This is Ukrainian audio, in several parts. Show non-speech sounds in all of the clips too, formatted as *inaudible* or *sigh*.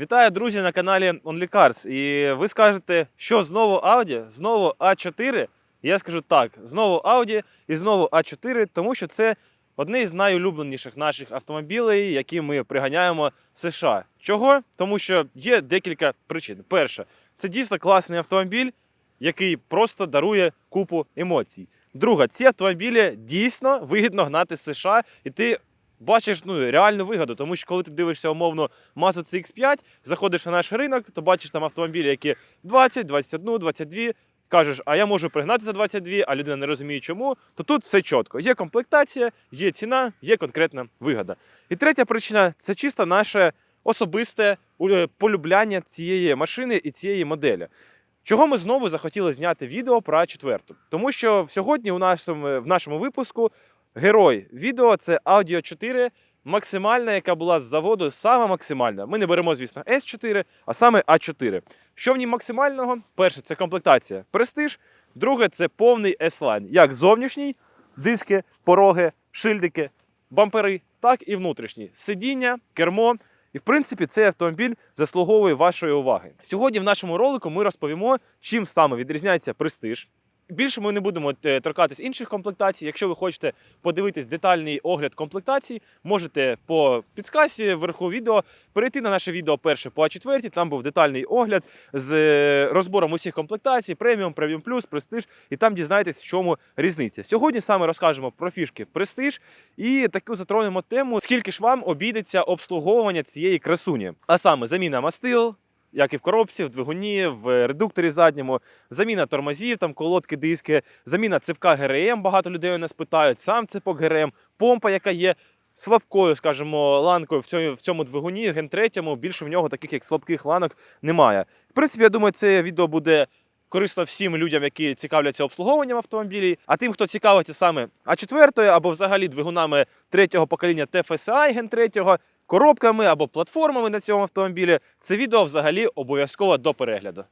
Вітаю, друзі, на каналі Only Cars. І ви скажете, що знову Audi, знову А4. Я скажу так: знову Audi і знову А4, тому що це одне із найулюбленіших наших автомобілей, які ми приганяємо з США. Чого? Тому що є декілька причин. Перше, це дійсно класний автомобіль, який просто дарує купу емоцій. Друга, ці автомобілі дійсно вигідно гнати з США, і ти бачиш ну, реальну вигоду, тому що коли ти дивишся умовно Mazda CX-5, заходиш на наш ринок, то бачиш там автомобілі, які 20, 21, 22, кажеш, а я можу пригнати за 22, а людина не розуміє чому, то тут все чітко. Є комплектація, є ціна, є конкретна вигода. І третя причина це чисто наше особисте е, полюбляння цієї машини і цієї моделі. Чого ми знову захотіли зняти відео про А4? Тому що сьогодні у нашому, в нашому випуску герой відео це Audio 4, максимальна, яка була з заводу, саме максимальна. Ми не беремо, звісно, S4, а саме А4. Що в ній максимального? Перше, це комплектація Prestige. Друге, це повний S-Line. Як зовнішній, диски, пороги, шильдики, бампери, так і внутрішній. Сидіння, кермо. І в принципі цей автомобіль заслуговує вашої уваги. Сьогодні в нашому ролику ми розповімо, чим саме відрізняється престиж. Більше ми не будемо е, торкатись інших комплектацій. Якщо ви хочете подивитись детальний огляд комплектацій, можете по підсказці вверху відео перейти на наше відео перше по А4. Там був детальний огляд з е, розбором усіх комплектацій, преміум, преміум плюс, престиж, і там дізнаєтесь, в чому різниця. Сьогодні саме розкажемо про фішки престиж і таку затронемо тему, скільки ж вам обійдеться обслуговування цієї красуні. А саме заміна мастил. Як і в коробці, в двигуні, в редукторі задньому, заміна тормозів, там колодки, диски, заміна цепка ГРМ. Багато людей у нас питають, сам цепок ГРМ, помпа, яка є слабкою, скажімо, ланкою в цьому, в цьому двигуні, ген третьому. Більше в нього таких як слабких ланок немає. В принципі, я думаю, це відео буде корисно всім людям, які цікавляться обслуговуванням автомобілів. А тим, хто цікавиться саме А4 або взагалі двигунами третього покоління TFSI ген третього, коробками або платформами на цьому автомобілі, це відео взагалі обов'язково до перегляду.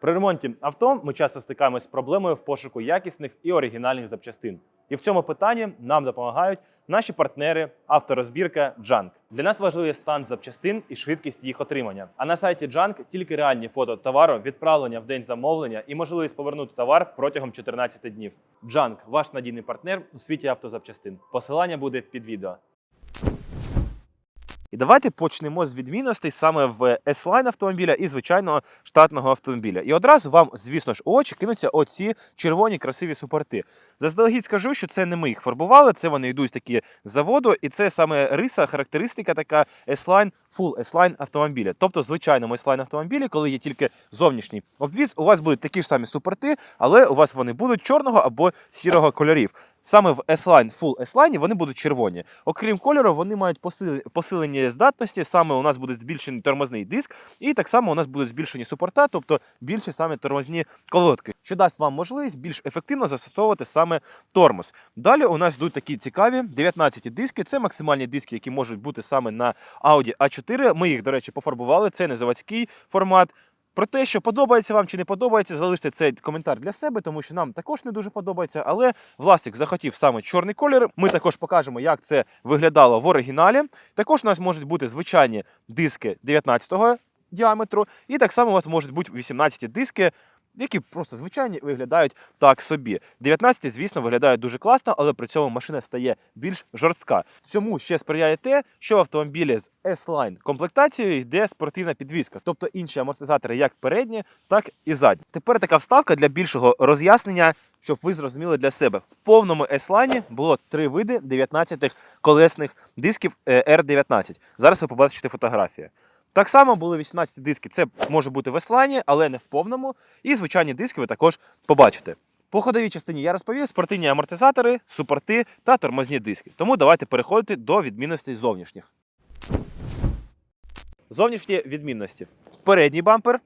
При ремонті авто ми часто стикаємось з проблемою в пошуку якісних і оригінальних запчастин. І в цьому питанні нам допомагають наші партнери авторозбірка Junk. Для нас важливий стан запчастин і швидкість їх отримання. А на сайті Junk тільки реальні фото товару, відправлення в день замовлення і можливість повернути товар протягом 14 днів. Junk – ваш надійний партнер у світі автозапчастин. Посилання буде під відео. І давайте почнемо з відмінностей саме в S-Line автомобіля і звичайного штатного автомобіля. І одразу вам, звісно ж, очі кинуться оці червоні красиві супорти. Заздалегідь скажу, що це не ми їх фарбували, це вони йдуть такі з заводу, і це саме риса, характеристика така S-Line, Full S-Line автомобіля. Тобто, в звичайному S-Line автомобілі, коли є тільки зовнішній обвіз, у вас будуть такі ж самі супорти, але у вас вони будуть чорного або сірого кольорів. Саме в S-Line, Full S-Line вони будуть червоні. Окрім кольору, вони мають посилені здатності. Саме у нас буде збільшений тормозний диск, і так само у нас будуть збільшені супорта, тобто більші саме тормозні колодки, що дасть вам можливість більш ефективно застосовувати саме тормоз. Далі у нас йдуть такі цікаві 19 диски. Це максимальні диски, які можуть бути саме на Audi A4. Ми їх, до речі, пофарбували. Це не заводський формат. Про те, що подобається вам чи не подобається, залиште цей коментар для себе, тому що нам також не дуже подобається. Але власник захотів саме чорний колір. Ми також покажемо, як це виглядало в оригіналі. Також у нас можуть бути звичайні диски 19-го діаметру, і так само у вас можуть бути 18 диски. Які просто звичайні виглядають так собі. 19, звісно, виглядають дуже класно, але при цьому машина стає більш жорстка. Цьому ще сприяє те, що в автомобілі з S-Line комплектацією йде спортивна підвізка, тобто інші амортизатори як передні, так і задні. Тепер така вставка для більшого роз'яснення, щоб ви зрозуміли для себе. В повному S-Line було три види 19 колесних дисків е, R19. Зараз ви побачите фотографії. Так само були 18 диски. Це може бути в S-Line, але не в повному. І звичайні диски ви також побачите. По ходовій частині я розповів спортивні амортизатори, супорти та тормозні диски. Тому давайте переходити до відмінностей зовнішніх. Зовнішні відмінності. Передній бампер,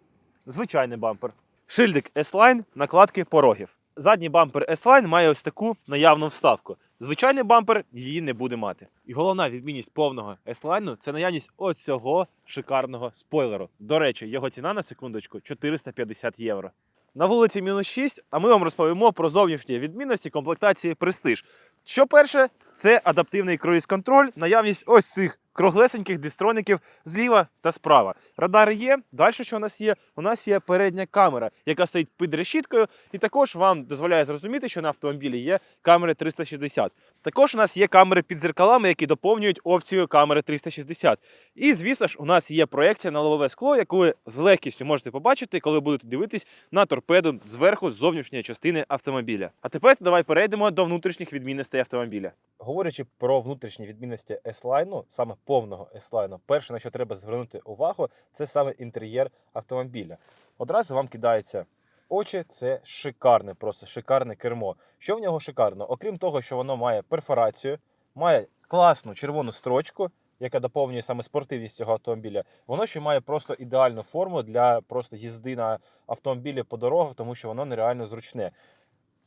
звичайний бампер. Шильдик S-Line, накладки порогів. Задній бампер S-Line має ось таку наявну вставку. Звичайний бампер її не буде мати. І головна відмінність повного S-Line – це наявність оцього шикарного спойлеру. До речі, його ціна на секундочку 450 євро. На вулиці мінус 6, а ми вам розповімо про зовнішні відмінності комплектації Prestige. Що перше, це адаптивний круїз-контроль, наявність ось цих круглесеньких дистроників зліва та справа. Радар є. Далі що у нас є? У нас є передня камера, яка стоїть під решіткою, і також вам дозволяє зрозуміти, що на автомобілі є камери 360. Також у нас є камери під зеркалами, які доповнюють опцію камери 360. І, звісно ж, у нас є проекція на лобове скло, яку ви з легкістю можете побачити, коли будете дивитись на торпеду зверху з зовнішньої частини автомобіля. А тепер давай перейдемо до внутрішніх відмінностей автомобіля. Говорячи про внутрішні відмінності S-Line, саме повного S-Line, перше, на що треба звернути увагу, це саме інтер'єр автомобіля. Одразу вам кидається очі, це шикарне, просто шикарне кермо. Що в нього шикарно? Окрім того, що воно має перфорацію, має класну червону строчку, яка доповнює саме спортивність цього автомобіля. Воно ще має просто ідеальну форму для просто їзди на автомобілі по дорогах, тому що воно нереально зручне.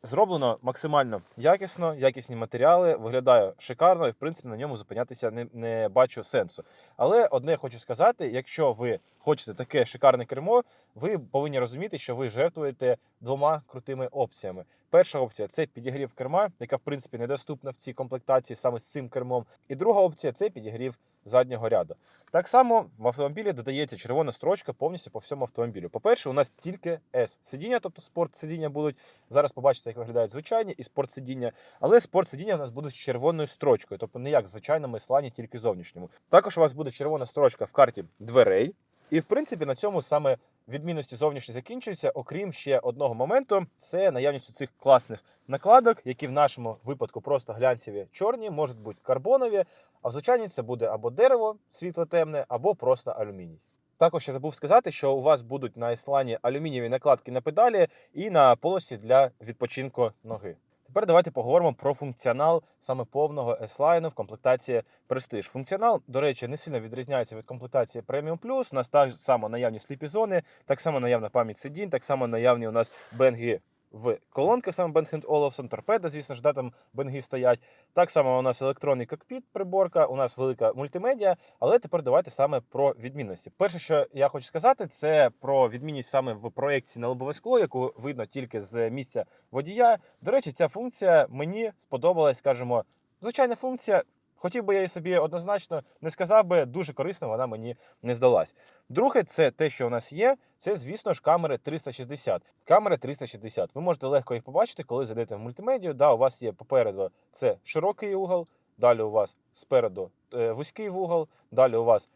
Зроблено максимально якісно, якісні матеріали, виглядає шикарно, і в принципі на ньому зупинятися не, не бачу сенсу. Але одне хочу сказати: якщо ви хочете таке шикарне кермо, ви повинні розуміти, що ви жертвуєте двома крутими опціями. Перша опція це підігрів керма, яка в принципі недоступна в цій комплектації саме з цим кермом. І друга опція це підігрів заднього ряду. Так само в автомобілі додається червона строчка повністю по всьому автомобілю. По-перше, у нас тільки S сидіння, тобто спорт сидіння будуть. Зараз побачите, як виглядають звичайні і спорт сидіння. Але спорт сидіння у нас будуть з червоною строчкою, тобто не як в звичайному слані, тільки зовнішньому. Також у вас буде червона строчка в карті дверей. І в принципі на цьому саме відмінності зовнішні закінчуються, окрім ще одного моменту, це наявність цих класних накладок, які в нашому випадку просто глянцеві чорні, можуть бути карбонові, а в звичайній це буде або дерево світло темне, або просто алюміній. Також я забув сказати, що у вас будуть на іслані алюмінієві накладки на педалі і на полосі для відпочинку ноги. Тепер давайте поговоримо про функціонал саме повного S-Line в комплектації Prestige. Функціонал, до речі, не сильно відрізняється від комплектації Premium Plus. У нас так само наявні сліпі зони, так само наявна пам'ять сидінь, так само наявні у нас бенги в колонках, саме Bang Olufsen, торпеда, звісно ж, да, там бенги стоять. Так само у нас електронний кокпіт, приборка, у нас велика мультимедіа. Але тепер давайте саме про відмінності. Перше, що я хочу сказати, це про відмінність саме в проєкції на лобове скло, яку видно тільки з місця водія. До речі, ця функція мені сподобалась, скажімо, звичайна функція. Хотів би я її собі однозначно не сказав би, дуже корисно вона мені не здалась. Друге, це те, що у нас є, це, звісно ж, камери 360. Камери 360. Ви можете легко їх побачити, коли зайдете в мультимедію. Да, у вас є попереду це широкий угол, далі у вас спереду е, вузький вугол, далі у вас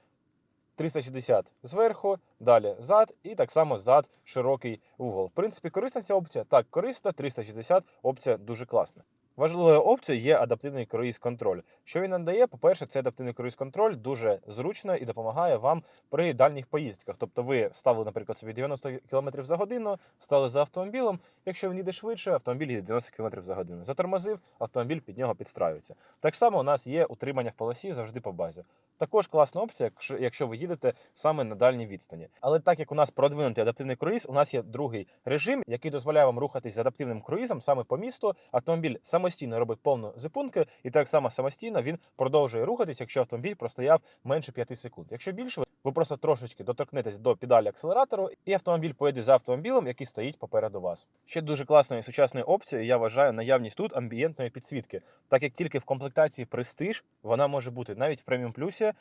360 зверху, далі зад, і так само зад широкий угол. В принципі, корисна ця опція. Так, корисна, 360 опція дуже класна. Важливою опцією є адаптивний круїз контроль. Що він надає? По-перше, це адаптивний круїз контроль дуже зручно і допомагає вам при дальніх поїздках. Тобто ви ставили, наприклад, собі 90 км за годину, стали за автомобілем. Якщо він їде швидше, автомобіль їде 90 км за годину. Затормозив, автомобіль під нього підстраюється. Так само у нас є утримання в полосі завжди по базі. Також класна опція, якщо- ви їдете саме на дальній відстані. Але так як у нас продвинутий адаптивний круїз, у нас є другий режим, який дозволяє вам рухатись з адаптивним круїзом саме по місту. Автомобіль самостійно робить повну зупинку, і так само самостійно він продовжує рухатись, якщо автомобіль простояв менше 5 секунд. Якщо більше, ви- просто трошечки доторкнетесь до педалі акселератору, і автомобіль поїде за автомобілем, який стоїть попереду вас. Ще дуже класною сучасною опцією я вважаю наявність тут амбієнтної підсвітки, так як тільки в комплектації Prestige вона може бути навіть в преміум плюсі.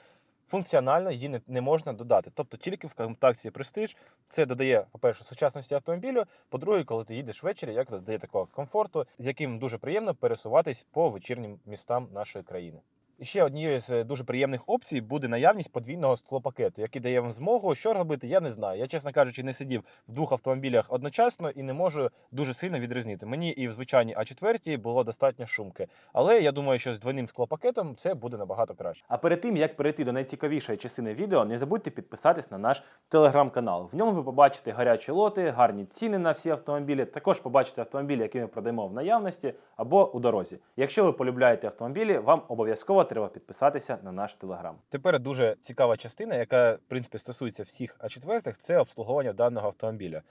Функціонально її не, не можна додати. Тобто тільки в комплектації Prestige це додає, по-перше, сучасності автомобілю. По-друге, коли ти їдеш ввечері, як додає такого комфорту, з яким дуже приємно пересуватись по вечірнім містам нашої країни. Ще однією з е, дуже приємних опцій буде наявність подвійного склопакету, який дає вам змогу, що робити, я не знаю. Я, чесно кажучи, не сидів в двох автомобілях одночасно і не можу дуже сильно відрізнити. Мені і в звичайній А4 було достатньо шумки. Але я думаю, що з двойним склопакетом це буде набагато краще. А перед тим як перейти до найцікавішої частини відео, не забудьте підписатись на наш телеграм-канал. В ньому ви побачите гарячі лоти, гарні ціни на всі автомобілі. Також побачите автомобілі, які ми продаємо в наявності або у дорозі. Якщо ви полюбляєте автомобілі, вам обов'язково треба підписатися на наш телеграм. Тепер дуже цікава частина, яка в принципі стосується всіх А4, це обслуговування даного автомобіля.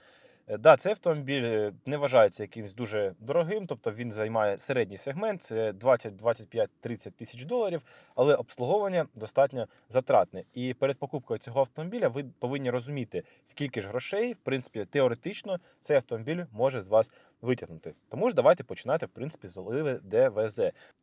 Е, Да, цей автомобіль е, не вважається якимось дуже дорогим, тобто він займає середній сегмент, це 20, 25, 30 тисяч доларів, але обслуговування достатньо затратне. І перед покупкою цього автомобіля ви повинні розуміти, скільки ж грошей, в принципі, теоретично цей автомобіль може з вас витягнути. Тому ж давайте починати, в принципі, з оливи ДВЗ.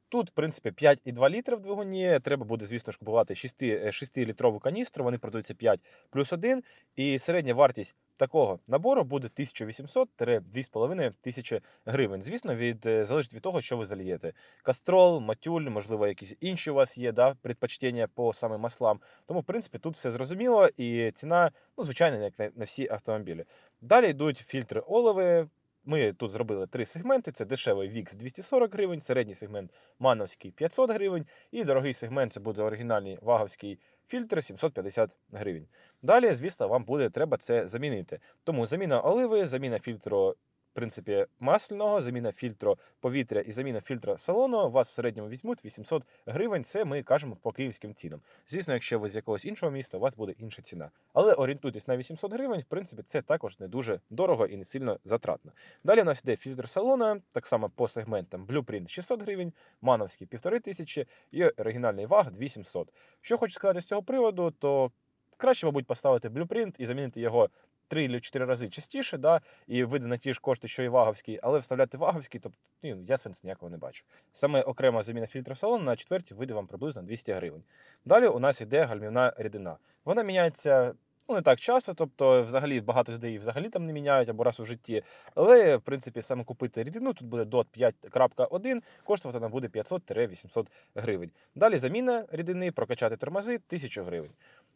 Тут, в принципі, 5,2 літри в двигуні. Треба буде, звісно ж, купувати 6, 6-літрову каністру. Вони продаються 5 плюс 1. І середня вартість такого набору буде 1800-2,5 тисячі гривень. Звісно, від, е, залежить від того, що ви зальєте. Кастрол, матюль, можливо, якісь інші у вас є да, предпочтення по саме маслам. Тому, в принципі, тут все зрозуміло, і ціна, ну, звичайно, як на всі автомобілі. Далі йдуть фільтри оливи. Ми тут зробили три сегменти: це дешевий VIX 240 гривень, середній сегмент Мановський 500 гривень, і дорогий сегмент це буде оригінальний ваговський фільтр 750 гривень. Далі, звісно, вам буде треба це замінити. Тому заміна оливи, заміна фільтру. В принципі, масляного, заміна фільтру повітря і заміна фільтра салону вас в середньому візьмуть 800 гривень. Це ми кажемо по київським цінам. Звісно, якщо ви з якогось іншого міста, у вас буде інша ціна. Але орієнтуйтесь на 800 гривень. В принципі, це також не дуже дорого і не сильно затратно. Далі у нас йде фільтр салона, так само по сегментам Blueprint 600 гривень, Мановський 1500 і оригінальний ваг 2700. Що хочу сказати з цього приводу, то краще, мабуть, поставити Blueprint і замінити його. Три чи чотири рази частіше, да, і вийде на ті ж кошти, що і ваговський, але вставляти ваговський, тобто ну, я сенсу ніякого не бачу. Саме окрема заміна фільтру салону на четверті вийде вам приблизно 200 гривень. Далі у нас йде гальмівна рідина. Вона міняється ну, не так часто, тобто взагалі багато людей взагалі там не міняють або раз у житті. Але, в принципі, саме купити рідину тут буде DOT 5.1, коштувати вона буде 500-800 гривень. Далі заміна рідини, прокачати тормози 1000 гривень.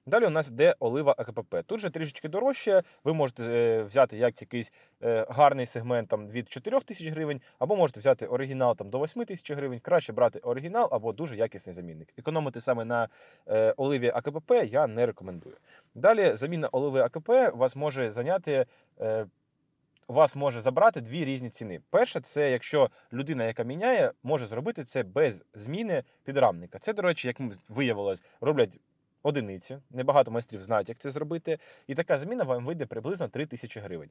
Далі у нас йде олива АКПП. Тут же трішечки дорожче. Ви можете е, взяти як якийсь е, гарний сегмент там, від 4 тисяч гривень, або можете взяти оригінал там, до 8 тисяч гривень. Краще брати оригінал або дуже якісний замінник. Економити саме на е, оливі АКПП я не рекомендую. Далі заміна оливи АКП вас може зайняти. Вас може забрати дві різні ціни. Перше, це якщо людина, яка міняє, може зробити це без зміни підрамника. Це, до речі, як виявилось, роблять одиниці. Небагато майстрів знають, як це зробити. І така заміна вам вийде приблизно 3 тисячі гривень.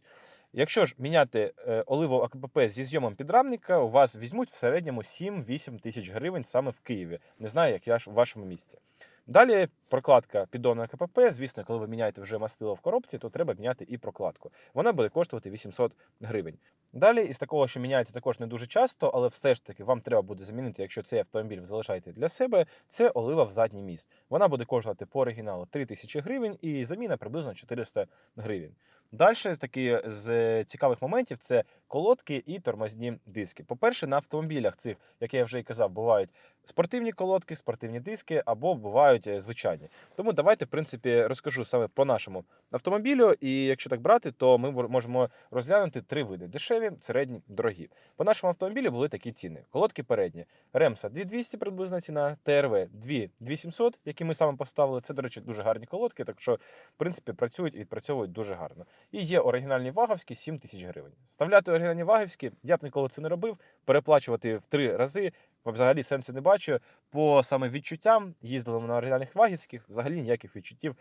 Якщо ж міняти е, оливу АКПП зі зйомом підрамника, у вас візьмуть в середньому 7-8 тисяч гривень саме в Києві. Не знаю, як я ж в вашому місці. Далі прокладка піддону КПП. Звісно, коли ви міняєте вже мастило в коробці, то треба міняти і прокладку. Вона буде коштувати 800 гривень. Далі, із такого, що міняється також не дуже часто, але все ж таки вам треба буде замінити, якщо цей автомобіль ви залишаєте для себе, це олива в задній міст. Вона буде коштувати по оригіналу 3000 гривень і заміна приблизно 400 гривень. Далі такі з цікавих моментів це колодки і тормозні диски. По-перше, на автомобілях цих, як я вже і казав, бувають спортивні колодки, спортивні диски або бувають е, звичайні. Тому давайте, в принципі, розкажу саме по нашому автомобілю. І якщо так брати, то ми можемо розглянути три види: дешеві, середні, дорогі. По нашому автомобілі були такі ціни: колодки передні, ремса 2200 приблизна ціна, ТРВ 2800, які ми саме поставили. Це, до речі, дуже гарні колодки, так що, в принципі, працюють і відпрацьовують дуже гарно. І є оригінальні ваговські 7 тисяч гривень. Вставляти оригінальні ваговські, я б ніколи це не робив. Переплачувати в три рази. Взагалі сенсу не бачу. По саме відчуттям їздили ми на оригінальних вагівських, взагалі ніяких відчуттів.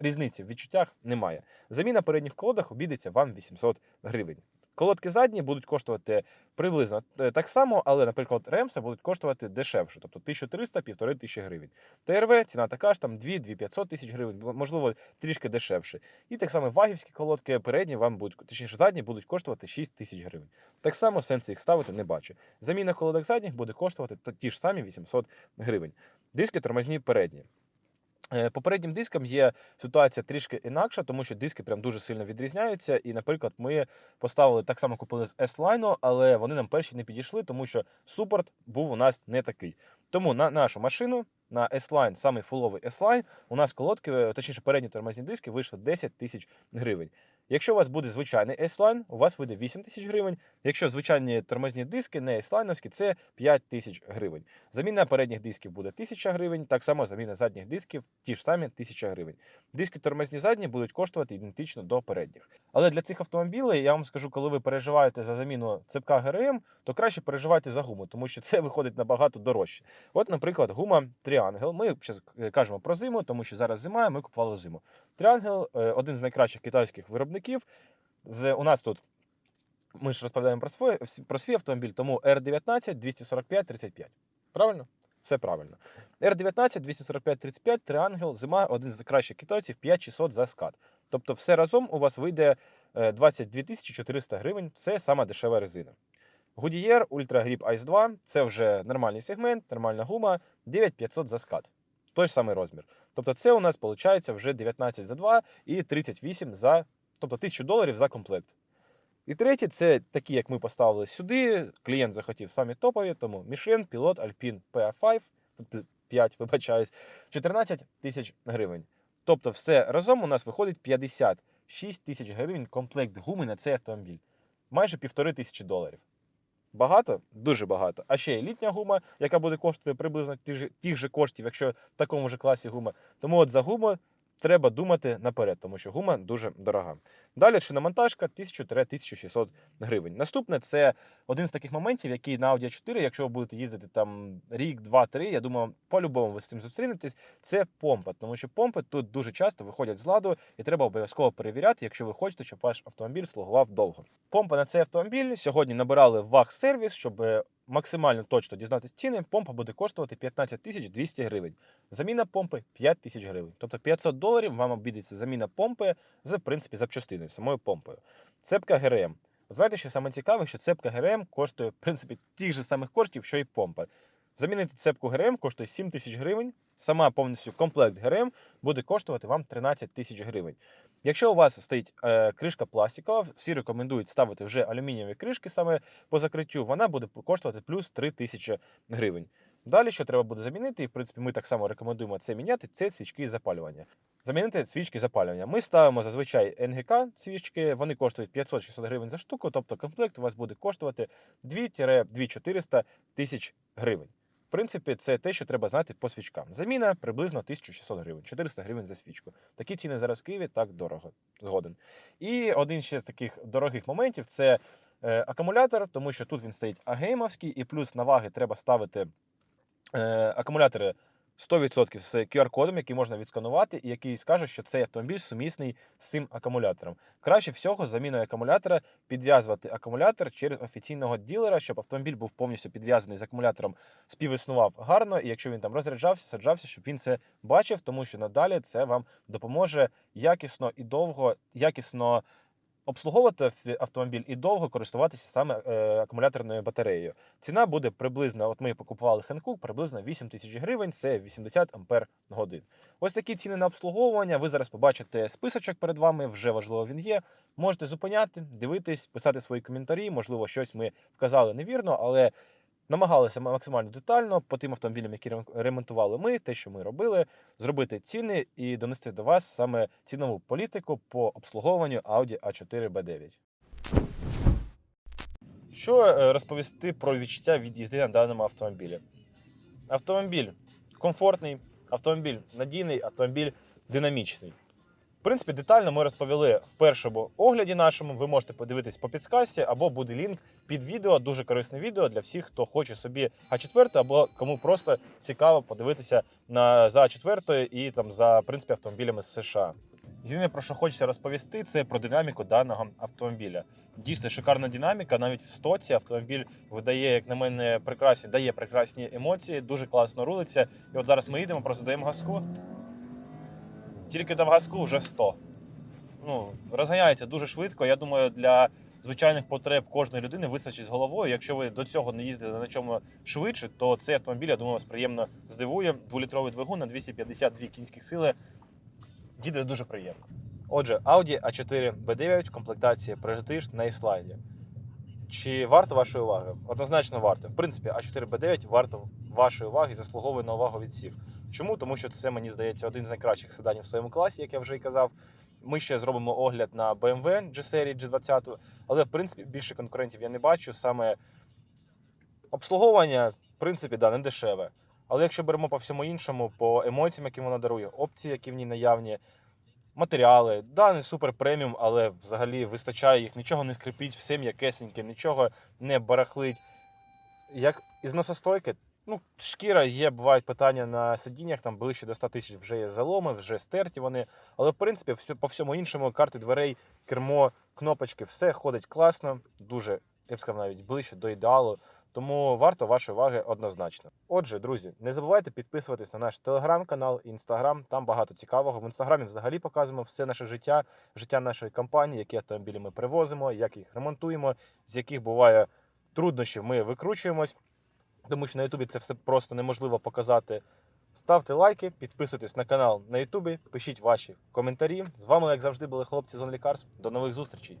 Різниці в відчуттях немає. Заміна передніх колодок обійдеться вам 800 гривень. Колодки задні будуть коштувати приблизно е, так само, але, наприклад, ремса будуть коштувати дешевше, тобто 1300 тисячі гривень. ТРВ ціна така ж там 2-2500 тисяч гривень, можливо, трішки дешевше. І так само вагівські колодки передні вам будуть, точніше задні будуть коштувати 6 тисяч гривень. Так само сенсу їх ставити не бачу. Заміна колодок задніх буде коштувати ті ж самі 800 гривень. Диски тормозні передні. Е, По дискам є ситуація трішки інакша, тому що диски прям дуже сильно відрізняються. І, наприклад, ми поставили так само купили з S-Line, але вони нам перші не підійшли, тому що супорт був у нас не такий. Тому на нашу машину, на S-Line, самий фуловий S-Line, у нас колодки, е, точніше, передні тормозні диски вийшли 10 тисяч гривень. Якщо у вас буде звичайний S-Line, у вас вийде 8 тисяч гривень. Якщо звичайні тормозні диски, не S-Line, це 5 тисяч гривень. Заміна передніх дисків буде 1000 гривень, так само заміна задніх дисків ті ж самі 1000 гривень. Диски тормозні задні будуть коштувати ідентично до передніх. Але для цих автомобілів я вам скажу, коли ви переживаєте за заміну цепка ГРМ, то краще переживайте за гуму, тому що це виходить набагато дорожче. От, наприклад, гума Triangle. Ми зараз кажемо про зиму, тому що зараз зима, ми купували зиму. Triangle – е, один з найкращих китайських виробників. З, у нас тут ми ж розповідаємо про свій, про свій автомобіль, тому R19 245 35. Правильно? Все правильно. R19 245 35 Triangle, зима, один з кращих китайців, 5600 за скат. Тобто, все разом у вас вийде е, 22 400 гривень. Це сама дешева резина. Goodyear Ultra Grip Ice 2 це вже нормальний сегмент, нормальна гума, 9500 за скат. Той ж самий розмір. Тобто це у нас виходить вже 19 за 2 і 38 за, тобто 1000 доларів за комплект. І третє, це такі, як ми поставили сюди. Клієнт захотів самі топові, тому Michelin, Pilot, Alpine PA5, тобто 5, *laughs* вибачаюсь, 14 тисяч гривень. Тобто, все разом у нас виходить 56 тисяч гривень комплект гуми на цей автомобіль. Майже півтори тисячі доларів. Багато? Дуже багато. А ще й літня гума, яка буде коштувати приблизно тих же, тих же коштів, якщо в такому ж класі гума. Тому от за гуму треба думати наперед, тому що гума дуже дорога. Далі шиномонтажка 1000-1600 гривень. Наступне це один з таких моментів, який на Audi 4, якщо ви будете їздити там рік, два, три, я думаю, по-любому ви з цим зустрінетесь. Це помпа, тому що помпи тут дуже часто виходять з ладу, і треба обов'язково перевіряти, якщо ви хочете, щоб ваш автомобіль слугував довго. Помпа на цей автомобіль сьогодні набирали ваг сервіс, щоб е, максимально точно дізнатися ціни. Помпа буде коштувати 15 тисяч 200 гривень. Заміна помпи 5 тисяч гривень. Тобто 500 доларів вам обійдеться заміна помпи з в принципі запчастиною, самою помпою. Цепка ГРМ. Знаєте, що саме цікаве, що цепка ГРМ коштує в принципі тих же самих коштів, що і помпа. Замінити цепку ГРМ коштує 7 тисяч гривень. Сама повністю комплект ГРМ буде коштувати вам 13 тисяч гривень. Якщо у вас стоїть е, кришка пластикова, всі рекомендують ставити вже алюмінієві кришки саме по закриттю, вона буде коштувати плюс 3 тисячі гривень. Далі, що треба буде замінити, і в принципі ми так само рекомендуємо це міняти, це свічки запалювання. Замінити свічки запалювання. Ми ставимо зазвичай НГК свічки, вони коштують 500-600 гривень за штуку, тобто комплект у вас буде коштувати 2-2400 тисяч гривень. Принципі, це те, що треба знати по свічкам. Заміна приблизно 1600 гривень, 400 гривень за свічку. Такі ціни зараз в Києві так дорого. Згоден. І один ще з таких дорогих моментів це е, акумулятор, тому що тут він стоїть агеймовський, і плюс на ваги треба ставити е, акумулятори 100% з QR-кодом, який можна відсканувати, і який скаже, що цей автомобіль сумісний з цим акумулятором. Краще всього заміною акумулятора підв'язувати акумулятор через офіційного ділера, щоб автомобіль був повністю підв'язаний з акумулятором, співіснував гарно, і якщо він там розряджався, саджався, щоб він це бачив, тому що надалі це вам допоможе якісно і довго, якісно обслуговувати автомобіль і довго користуватися саме е, акумуляторною батареєю. Ціна буде приблизно, от ми покупували Хенкук, приблизно 8 тисяч гривень, це 80 ампер годин. Ось такі ціни на обслуговування. Ви зараз побачите списочок перед вами, вже важливо він є. Можете зупиняти, дивитись, писати свої коментарі. Можливо, щось ми вказали невірно, але намагалися максимально детально по тим автомобілям, які рем- ремонтували ми, те, що ми робили, зробити ціни і донести до вас саме цінову політику по обслуговуванню Audi A4 B9. Що е, розповісти про відчуття від їзди на даному автомобілі? Автомобіль комфортний, автомобіль надійний, автомобіль динамічний. В принципі, детально ми розповіли в першому огляді нашому. Ви можете подивитись по підсказці, або буде лінк під відео. Дуже корисне відео для всіх, хто хоче собі А4, або кому просто цікаво подивитися на за А4 і там за принципі автомобілями з США. Єдине, про що хочеться розповісти, це про динаміку даного автомобіля. Дійсно шикарна динаміка. Навіть в стоці автомобіль видає, як на мене, прекрасні, дає прекрасні емоції, дуже класно рулиться. І от зараз ми їдемо, просто даємо газку. Тільки дав газку вже 100. Ну, розганяється дуже швидко. Я думаю, для звичайних потреб кожної людини вистачить з головою. Якщо ви до цього не їздили на чому швидше, то цей автомобіль, я думаю, вас приємно здивує. Дволітровий двигун на 252 кінських сили. Їде дуже приємно. Отже, Audi A4 B9 в комплектації Prestige на E-слайді. Чи варто вашої уваги? Однозначно варто. В принципі, A4 B9 варто вашої уваги заслуговує на увагу від всіх. Чому? Тому що це, мені здається, один з найкращих седанів в своєму класі, як я вже і казав. Ми ще зробимо огляд на BMW G-серії G20, але в принципі більше конкурентів я не бачу. Саме обслуговування, в принципі, да, не дешеве. Але якщо беремо по всьому іншому, по емоціям, які вона дарує, опції, які в ній наявні, матеріали, да, не супер преміум, але взагалі вистачає їх, нічого не скрипіть, все м'якесеньке, нічого не барахлить. Як ізносостойке, ну, шкіра є, бувають питання на сидіннях, там ближче до 100 тисяч вже є заломи, вже стерті вони. Але в принципі, по всьому іншому, карти дверей, кермо, кнопочки, все ходить класно, дуже, я б сказав, навіть ближче до ідеалу. Тому варто вашої уваги однозначно. Отже, друзі, не забувайте підписуватись на наш телеграм-канал, інстаграм. Там багато цікавого. В інстаграмі взагалі показуємо все наше життя, життя нашої компанії, які автомобілі ми привозимо, як їх ремонтуємо, з яких буває труднощів ми викручуємось. Тому що на Ютубі це все просто неможливо показати. Ставте лайки, підписуйтесь на канал на Ютубі, пишіть ваші коментарі. З вами, як завжди, були хлопці з OnlyCars. До нових зустрічей!